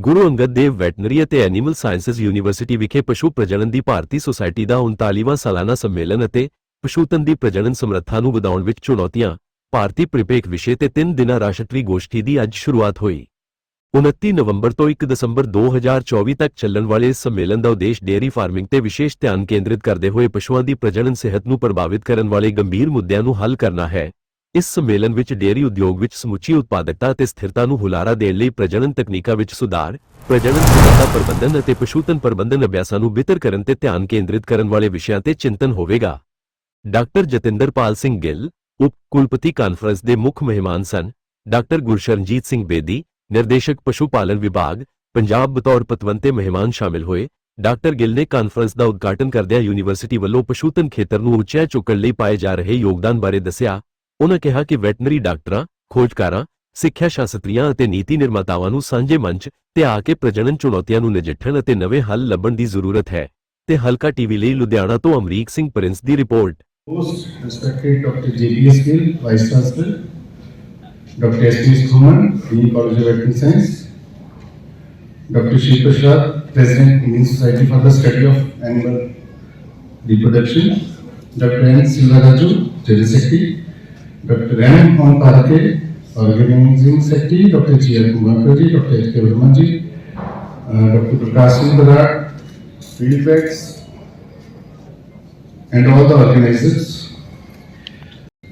ਗੁਰੂ Angad Dev veterinary ਅਤੇ animal sciences university ਵਿਖੇ ਪਸ਼ੂ ਪ੍ਰਜਨਨ ਦੀ ਭਾਰਤੀ ਸੁਸਾਇਟੀ ਦਾ 39ਵਾਂ ਸਾਲਾਨਾ ਸੰਮੇਲਨ ਅਤੇ ਪਸ਼ੂਤਨ ਦੀ ਪ੍ਰਜਨਨ ਸਮਰੱਥਾ ਨੂੰ ਵਧਾਉਣ ਵਿੱਚ ਚੁਣੌਤੀਆਂ, ਭਾਰਤੀ ਪਰਿਪੇਖ ਵਿਸ਼ੇ ਤੇ 3 ਦਿਨਾਂ ਰਾਸ਼ਟਰੀ ਗੋਸ਼ਟੀ ਦੀ ਅੱਜ ਸ਼ੁਰੂਆਤ ਹੋਈ। 29 ਨਵੰਬਰ ਤੋਂ 1 ਦਸੰਬਰ 2024 ਤੱਕ ਚੱਲਣ ਵਾਲੇ ਇਸ ਸੰਮੇਲਨ ਦਾ ਉਦੇਸ਼ ਡੇਅਰੀ ਫਾਰਮਿੰਗ ਤੇ ਵਿਸ਼ੇਸ਼ ਧਿਆਨ ਕੇਂਦਰਿਤ ਕਰਦੇ ਹੋਏ ਪਸ਼ੂਆਂ ਦੀ ਪ੍ਰਜਨਨ ਸਿਹਤ ਨੂੰ ਪ੍ਰਭਾਵਿਤ ਕਰਨ ਵਾਲੇ ਗੰਭੀਰ ਮੁੱਦਿਆਂ ਨੂੰ ਹੱਲ ਕਰਨਾ ਹੈ। ਇਸ ਸੰਮੇਲਨ ਵਿੱਚ ਡੇਅਰੀ ਉਦਯੋਗ ਵਿੱਚ ਸਮੁੱਚੀ ਉਤਪਾਦਕਤਾ ਅਤੇ ਸਥਿਰਤਾ ਨੂੰ ਹੁਲਾਰਾ ਦੇਣ ਲਈ ਪ੍ਰਜਨਨ ਤਕਨੀਕਾਂ ਵਿੱਚ ਸੁਧਾਰ, ਪ੍ਰਜਨਨ ਸਮਰੱਥਾ ਪ੍ਰਬੰਧਨ ਅਤੇ ਪਸ਼ੂਤਨ ਪ੍ਰਬੰਧਨ ਅਭਿਆਸਾਂ ਨੂੰ ਬਿਹਤਰ ਕਰਨ ਤੇ ਧਿਆਨ ਕੇਂਦਰਿਤ ਕਰਨ ਵਾਲੇ ਵਿਸ਼ਿਆਂ ਤੇ ਚਿੰਤਨ ਹੋਵੇਗਾ। ਡਾਕਟਰ ਜਤਿੰਦਰਪਾਲ ਸਿੰਘ ਗਿੱਲ, ਉਪ ਕੁਲਪਤੀ ਕਾਨਫਰੰਸ ਦੇ ਮੁੱਖ ਮਹਿਮਾਨ ਸਨ। ਡਾਕਟਰ ਗੁਰਸ਼ਰਨਜੀਤ ਸਿੰਘ ਬੇਦੀ, ਨਿਰਦੇਸ਼ਕ ਪਸ਼ੂ ਪਾਲਣ ਵਿਭਾਗ, ਪੰਜਾਬ ਬਤੌਰ ਪਤਵੰਤੇ ਮਹਿਮਾਨ ਸ਼ਾਮਿਲ ਹੋਏ। ਡਾਕਟਰ ਗਿੱਲ ਨੇ ਕਾਨਫਰੰਸ ਦਾ ਉਦਘਾਟਨ ਕਰਦਿਆਂ ਯੂਨੀਵਰਸਿਟੀ ਵੱਲੋਂ ਪਸ਼ੂਤਨ ਖੇਤਰ ਨੂੰ ਉੱਚਾ ਚੁੱਕਣ ਲਈ ਪਾਏ ਜਾ ਰਹੇ ਯੋਗਦਾਨ ਬਾਰੇ ਦੱਸਿਆ। ਉਹਨਾਂ ਕਿਹਾ ਕਿ ਵੈਟਨਰੀ ਡਾਕਟਰਾਂ ਖੋਜਕਾਰਾਂ ਸਿੱਖਿਆ ਸ਼ਾਸਤਰੀਆਂ ਅਤੇ ਨੀਤੀ ਨਿਰਮਾਤਾਵਾਂ ਨੂੰ ਸਾਂਝੇ ਮੰਚ ਤੇ ਆ ਕੇ ਪ੍ਰਜਨਨ ਚੁਣੌਤੀਆਂ ਨੂੰ ਨਜਿੱਠਣ ਅਤੇ ਨਵੇਂ ਹੱਲ ਲੱਭਣ ਦੀ ਜ਼ਰੂਰਤ ਹੈ ਤੇ ਹਲਕਾ ਟੀਵੀ ਲਈ ਲੁਧਿਆਣਾ ਤੋਂ Amrik Singh Prince the report host respected doctor GBS Gill vice chancellor doctor SP Suman dean college of veterinary science doctor Shiv Prashad president Indian society for the study of animal reproduction, Dr. N. Silvarajo, General Secretary, Dr. M. Hon Parake, Organizing Secretary, Dr. G. L. Kumarkar Dr. H. K. Verma ji, uh, Dr. Prakash Singh Barat, Field Vets, and all the organizers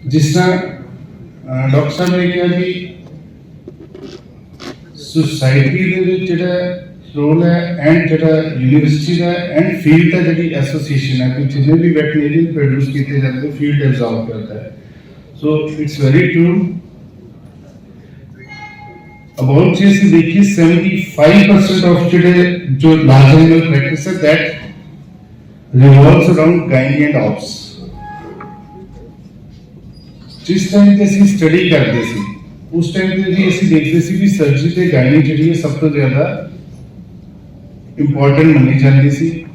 ਜਿਸ ਤਰ੍ਹਾਂ doctor ਸਾਹਿਬ ਨੇ ਕਿਹਾ ਕਿ society ਦੇ ਵਿੱਚ ਜਿਹੜਾ role ਹੈ and ਜਿਹੜਾ ਯੂਨੀਵਰਸਿਟੀ ਦਾ ਐਂਡ ਫੀਲਡ ਦਾ ਜਿਹੜੀ ਐਸੋਸੀਏਸ਼ਨ ਹੈ ਕਿ ਜਿੰਨੇ ਵੀ ਵੈਟਰਨਰੀਅਨ ਪ੍ਰੋਡਿਊਸ ਕੀਤੇ ਜਾਂਦੇ ਫੀਲਡ ਐਬਜ਼ੌਰਬ ਕਰਦਾ ਹੈ so it's very true about ਜੇ ਅਸੀਂ ਦੇਖੀਏ 75% ਆਫ ਜਿਹੜੇ ਜੋ ਲਾਰਜ ਐਨੀਮਲ ਪ੍ਰੈਕਟਿਸ ਹੈ that revolves around gynae and ops. ਜਿਸ ਟਾਈਮ ਤੇ ਅਸੀਂ ਸਟੱਡੀ ਕਰਦੇ ਸੀ ਉਸ ਟਾਈਮ ਤੇ ਜੀ ਅਸੀਂ ਦੇਖਦੇ ਸੀ ਵੀ ਸਰਜਰੀ ਤੇ ਗਾਇਨੀ ਜਿਹੜੀ ਹੈ ਸਭ ਤੋਂ ਜ਼ਿਆਦਾ ਇੰਪੋਰਟੈਂਟ ਮੰਨੀ ਜਾਂਦੀ ਸੀ ਅ,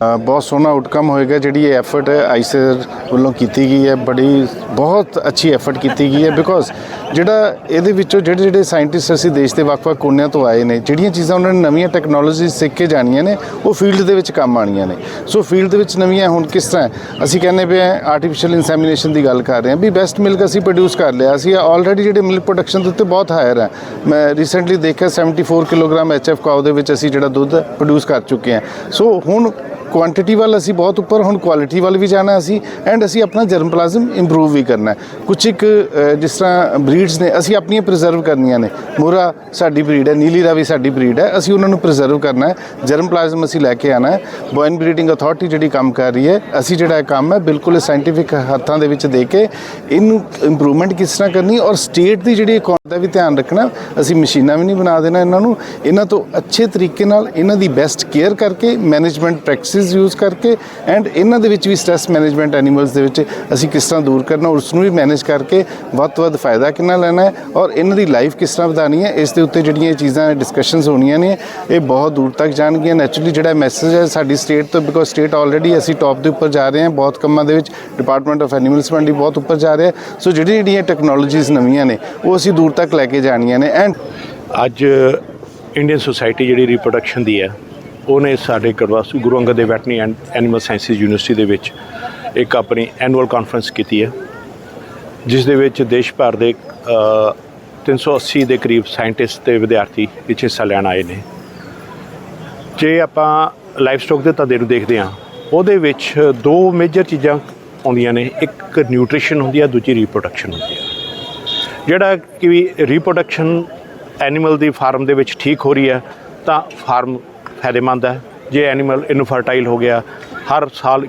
ਬਹੁਤ ਸੋਹਣਾ ਆਊਟਕਮ ਹੋਏਗਾ ਜਿਹੜੀ ਇਹ ਐਫਰਟ ਆਈਸਰ ਵੱਲੋਂ ਕੀਤੀ ਗਈ ਹੈ। ਬੜੀ, ਬਹੁਤ ਅੱਛੀ ਐਫਰਟ ਕੀਤੀ ਗਈ ਹੈ ਬਿਕੋਜ਼ ਜਿਹੜਾ ਇਹਦੇ ਵਿੱਚੋਂ ਜਿਹੜੇ ਜਿਹੜੇ ਸਾਇੰਟਿਸਟ ਅਸੀਂ ਦੇਸ਼ ਦੇ ਵੱਖ-ਵੱਖ ਕੋਨਿਆਂ ਤੋਂ ਆਏ ਨੇ, ਜਿਹੜੀਆਂ ਚੀਜ਼ਾਂ ਉਹਨਾਂ ਨੇ ਨਵੀਆਂ ਟੈਕਨੋਲੋਜੀ ਸਿੱਖ ਕੇ ਜਾਣੀਆਂ ਨੇ, ਉਹ ਫੀਲਡ ਦੇ ਵਿੱਚ ਕੰਮ ਆਣੀਆਂ ਨੇ। ਸੋ ਫੀਲਡ ਦੇ ਵਿੱਚ ਨਵੀਆਂ ਹੁਣ ਕਿਸ ਤਰ੍ਹਾਂ ਅਸੀਂ ਕਹਿੰਦੇ ਪਏ ਹਾਂ ਆਰਟੀਫੀਸ਼ੀਅਲ ਇਨਸੈਮੀਨੇਸ਼ਨ ਦੀ ਗੱਲ ਕਰ ਰਹੇ ਹਾਂ। ਵੀ ਬੈਸਟ ਮਿਲਕ ਅਸੀਂ ਪ੍ਰੋਡਿਊਸ ਕਰ ਲਿਆ, ਅਸੀਂ ਆਲਰੇਡੀ ਜਿਹੜੇ ਮਿਲਕ ਪ੍ਰੋਡਕਸ਼ਨ ਦੇ ਉੱਤੇ ਬਹੁਤ ਹਾਇਰ ਹੈ। ਮੈਂ ਰੀਸੈਂਟਲੀ ਦੇਖਿਆ 74 ਕਿਲੋਗ੍ਰਾਮ ਐਚਐਫ ਕਾਉ ਦੇ ਵਿੱਚ ਅਸੀਂ ਜਿਹੜਾ ਦੁੱਧ ਪ੍ਰੋਡਿਊਸ ਕਰ ਚੁੱਕੇ ਹਾਂ। ਸੋ ਹੁਣ ਕੁਆਂਟੀਟੀ ਵੱਲ ਅਸੀਂ ਬਹੁਤ ਉੱਪਰ, ਹੁਣ ਕੁਆਲਿਟੀ ਵੱਲ ਵੀ ਜਾਣਾ ਅਸੀਂ ਐਂਡ ਅਸੀਂ ਆਪਣਾ ਜਰਮ ਪਲਾਜ਼ਮ ਇੰਪਰੂਵ ਵੀ ਕਰਨਾ ਹੈ। ਕੁਝ ਇੱਕ ਜਿਸ ਤਰ੍ਹਾਂ ਬਰੀਡਸ ਨੇ, ਅਸੀਂ ਆਪਣੀਆਂ ਪ੍ਰੀਜ਼ਰਵ ਕਰਨੀਆਂ ਨੇ। ਮੋਰਾ ਸਾਡੀ ਬਰੀਡ ਹੈ, ਨੀਲੀ ਰਾਵੀ ਸਾਡੀ ਬਰੀਡ ਹੈ, ਅਸੀਂ ਉਹਨਾਂ ਨੂੰ ਪ੍ਰੀਜ਼ਰਵ ਕਰਨਾ ਹੈ। ਜਰਮ ਪਲਾਜ਼ਮ ਅਸੀਂ ਲੈ ਕੇ ਆਣਾ ਹੈ। ਬੋਇਨ ਬਰੀਡਿੰਗ ਅਥਾਰਟੀ ਜਿਹੜੀ ਕੰਮ ਕਰ ਰਹੀ ਹੈ, ਅਸੀਂ ਜਿਹੜਾ ਇਹ ਕੰਮ ਹੈ, ਬਿਲਕੁਲ ਸਾਇੰਟੀਫਿਕ ਹੱਥਾਂ ਦੇ ਵਿੱਚ ਦੇ ਕੇ, ਇਹਨੂੰ ਇੰਪਰੂਵਮੈਂਟ ਕਿਸ ਤਰ੍ਹਾਂ ਕਰਨੀ ਔਰ ਸਟੇਟ ਦੀ ਜਿਹੜੀ ਇਕਨੋਮੀ ਦਾ ਵੀ ਧਿਆਨ ਰੱਖਣਾ, ਅਸੀਂ ਮਸ਼ੀਨਾਂ ਵੀ ਨਹੀਂ ਬਣਾ ਦੇਣਾ ਇਹਨਾਂ ਨੂੰ। ਇਹਨਾਂ ਤੋਂ ਅੱਛੇ ਤਰੀਕੇ ਨਾਲ ਇਹਨਾਂ ਦੀ ਬੈਸਟ ਕੇਅਰ ਕਰਕੇ ਮੈਨੇਜਮੈਂਟ ਪ੍ਰੈਕਟਿਸਿਸ ਯੂਜ਼ ਕਰਕੇ ਐਂਡ ਇਹਨਾਂ ਦੇ ਵਿੱਚ ਵੀ ਸਟ੍ਰੈਸ ਮੈਨੇਜਮੈਂਟ ਐਨੀਮਲਸ ਦੇ ਵਿੱਚ ਅਸੀਂ ਕਿਸ ਤਰ੍ਹਾਂ ਦੂਰ ਕਰਨਾ ਔਰ ਉਸ ਨੂੰ ਵੀ ਮੈਨੇਜ ਕਰਕੇ ਵੱਧ ਤੋਂ ਵੱਧ ਫਾਇਦਾ ਕਿੰਨਾ ਲੈਣਾ ਹੈ ਔਰ ਇਹਨਾਂ ਦੀ ਲਾਈਫ ਕਿਸ ਤਰ੍ਹਾਂ ਵਧਾਉਣੀ ਹੈ, ਇਸ ਦੇ ਉੱਤੇ ਜਿਹੜੀਆਂ ਇਹ ਚੀਜ਼ਾਂ ਡਿਸਕਸ਼ਨਸ ਹੋਣੀਆਂ ਨੇ, ਇਹ ਬਹੁਤ ਦੂਰ ਤੱਕ ਜਾਣਗੀਆਂ। ਨੈਚੁਰਲੀ ਜਿਹੜਾ ਮੈਸੇਜ ਹੈ ਸਾਡੀ ਸਟੇਟ ਤੋਂ ਬਿਕੋਜ਼ ਸਟੇਟ ਆਲਰੇਡੀ ਅਸੀਂ ਟੌਪ ਦੇ ਉੱਪਰ ਜਾ ਰਹੇ ਹਾਂ, ਬਹੁਤ ਕੰਮਾਂ ਦੇ ਵਿੱਚ ਡਿਪਾਰਟਮੈਂਟ ਆਫ ਐਨੀਮਲ ਹਸਬੈਂਡਰੀ ਬਹੁਤ ਉੱਪਰ ਜਾ ਰਿਹਾ ਸੋ ਜਿਹੜੀ ਜਿਹੜੀਆਂ ਟੈਕਨੋਲੋਜੀਜ਼ ਨਵੀਆਂ ਨੇ, ਉਹ ਅਸੀਂ ਦੂਰ ਤੱਕ ਲੈ ਕੇ ਜਾਣੀਆਂ ਨੇ। ਐਂਡ ਅੱਜ ਇੰਡੀਅਨ ਸੁਸਾਇਟੀ ਜਿਹੜੀ ਰਿਪਰੋਡਕਸ਼ਨ ਦੀ ਹੈ ਉਹਨੇ ਸਾਡੇ ਕਰਵਾਸੂ Guru Angad Dev veterinary and animal sciences university ਦੇ ਵਿੱਚ ਇੱਕ ਆਪਣੀ ਐਨੂਅਲ ਕਾਨਫਰੰਸ ਕੀਤੀ ਹੈ ਜਿਸ ਦੇ ਵਿੱਚ ਦੇਸ਼ ਭਰ ਦੇ ਅ, 380 ਦੇ ਕਰੀਬ ਸਾਇੰਟਿਸਟ ਤੇ ਵਿਦਿਆਰਥੀ ਵਿੱਚ ਹਿੱਸਾ ਲੈਣ ਆਏ ਨੇ। ਜੇ ਆਪਾਂ ਲਾਈਫ ਸਟਾਕ ਦੇ ਧੰਦੇ ਨੂੰ ਦੇਖਦੇ ਹਾਂ ਉਹਦੇ ਵਿੱਚ ਦੋ ਮੇਜਰ ਚੀਜ਼ਾਂ ਆਉਂਦੀਆਂ ਨੇ। ਇੱਕ ਨਿਊਟ੍ਰੀਸ਼ਨ ਹੁੰਦੀ ਹੈ ਦੂਜੀ ਰੀਪਰੋਡਕਸ਼ਨ ਹੁੰਦੀ ਹੈ। ਜਿਹੜਾ ਕਿ ਵੀ ਰੀਪਰੋਡਕਸ਼ਨ ਐਨੀਮਲ ਦੀ ਫਾਰਮ ਦੇ ਵਿੱਚ ਠੀਕ ਹੋ ਰਹੀ ਹੈ, ਤਾਂ ਫਾਰਮ ਫਾਇਦੇਮੰਦ ਹੈ। ਜੇ ਐਨੀਮਲ ਇਨਫਰਟਾਈਲ ਹੋ ਗਿਆ, ਹਰ ਸਾਲ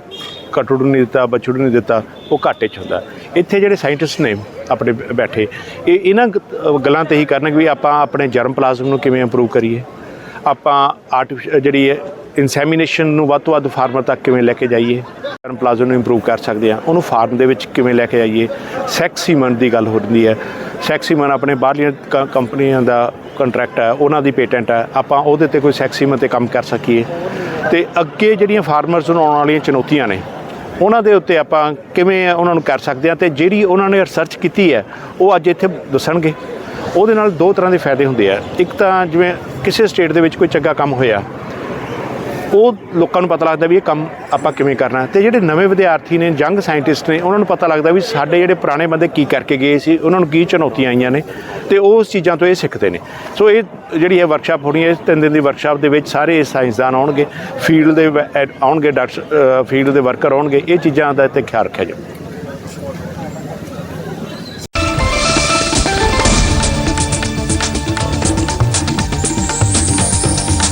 ਕਟੜੂ ਨਹੀਂ ਦਿੱਤਾ ਬਚੜੂ ਨਹੀਂ ਦਿੱਤਾ, ਉਹ ਘਾਟੇ 'ਚ ਹੁੰਦਾ ਇੱਥੇ ਜਿਹੜੇ ਸਾਇੰਟਿਸਟ ਨੇ ਆਪਣੇ ਬੈਠੇ, ਇਹ ਇਹਨਾਂ ਗੱਲਾਂ ਤੇ ਹੀ ਕਰਨਗੇ ਵੀ ਆਪਾਂ ਆਪਣੇ ਜਰਮ ਪਲਾਜ਼ਮ ਨੂੰ ਕਿਵੇਂ ਇੰਪਰੂਵ ਕਰੀਏ। ਆਪਾਂ ਆਰਟੀਫਿਸ਼ਲ ਜਿਹੜੀ ਹੈ ਇਨਸੈਮੀਨੇਸ਼ਨ ਨੂੰ ਵੱਧ ਤੋਂ ਵੱਧ ਫਾਰਮਰ ਤੱਕ ਕਿਵੇਂ ਲੈ ਕੇ ਜਾਈਏ? ਫਾਰਮ ਪਲਾਜ਼ੋ ਨੂੰ ਇੰਪਰੂਵ ਕਰ ਸਕਦੇ ਆ ਉਹਨੂੰ ਫਾਰਮ ਦੇ ਵਿੱਚ ਕਿਵੇਂ ਲੈ ਕੇ ਜਾਈਏ? ਸੈਕਸੀਮਨ ਦੀ ਗੱਲ ਹੋ ਰਹੀ ਹੈ। ਸੈਕਸੀਮਨ ਆਪਣੇ ਬਾਹਰਲੀਆਂ ਕੰਪਨੀਆਂ ਦਾ ਕੰਟਰੈਕਟ ਹੈ, ਉਹਨਾਂ ਦੀ ਪੇਟੈਂਟ ਹੈ। ਆਪਾਂ ਉਹਦੇ ਤੇ ਕੋਈ ਸੈਕਸੀਮਨ ਤੇ ਕੰਮ ਕਰ ਸਕੀਏ। ਤੇ ਅੱਗੇ ਜਿਹੜੀਆਂ ਫਾਰਮਰਸ ਨੂੰ ਆਉਣ ਵਾਲੀਆਂ ਚੁਣੌਤੀਆਂ ਨੇ, ਉਹਨਾਂ ਦੇ ਉੱਤੇ ਆਪਾਂ ਕਿਵੇਂ ਉਹਨਾਂ ਨੂੰ ਕਰ ਸਕਦੇ ਆ ਤੇ ਜਿਹੜੀ ਉਹਨਾਂ ਨੇ ਰਿਸਰਚ ਕੀਤੀ ਹੈ, ਉਹ ਅੱਜ ਇੱਥੇ ਦੱਸਣਗੇ। ਉਹਦੇ ਨਾਲ ਦੋ ਤਰ੍ਹਾਂ ਦੇ ਫਾਇਦੇ ਹੁੰਦੇ ਆ। ਇੱਕ ਤਾਂ ਜਿਵੇਂ ਕਿਸੇ ਸਟੇਟ ਦੇ ਵਿੱਚ ਕੋਈ ਚੰਗਾ ਕੰਮ ਹੋਇਆ ਉਹ ਲੋਕਾਂ ਨੂੰ ਪਤਾ ਲੱਗਦਾ ਵੀ ਇਹ ਕੰਮ ਆਪਾਂ ਕਿਵੇਂ ਕਰਨਾ। ਤੇ ਜਿਹੜੇ ਨਵੇਂ ਵਿਦਿਆਰਥੀ ਨੇ, ਯੰਗ ਸਾਇੰਟਿਸਟ ਨੇ, ਉਹਨਾਂ ਨੂੰ ਪਤਾ ਲੱਗਦਾ ਵੀ ਸਾਡੇ ਜਿਹੜੇ ਪੁਰਾਣੇ ਬੰਦੇ ਕੀ ਕਰਕੇ ਗਏ ਸੀ, ਉਹਨਾਂ ਨੂੰ ਕੀ ਚੁਣੌਤੀਆਂ ਆਈਆਂ ਨੇ ਤੇ ਉਹ ਉਸ ਚੀਜ਼ਾਂ ਤੋਂ ਇਹ ਸਿੱਖਦੇ ਨੇ। ਸੋ ਇਹ ਜਿਹੜੀ ਇਹ ਵਰਕਸ਼ਾਪ ਹੋਣੀ ਹੈ, ਇਸ ਤਿੰਨ ਦਿਨ ਦੀ ਵਰਕਸ਼ਾਪ ਦੇ ਵਿੱਚ ਸਾਰੇ ਸਾਇੰਸਦਾਨ ਆਉਣਗੇ ਫੀਲਡ ਦੇ ਆਉਣਗੇ, ਡਾਕਟਰ ਫੀਲਡ ਦੇ ਵਰਕਰ ਆਉਣਗੇ, ਇਹ ਚੀਜ਼ਾਂ ਦਾ ਇੱਥੇ ਖਿਆਲ ਰੱਖਿਆ ਜਾਵੇ।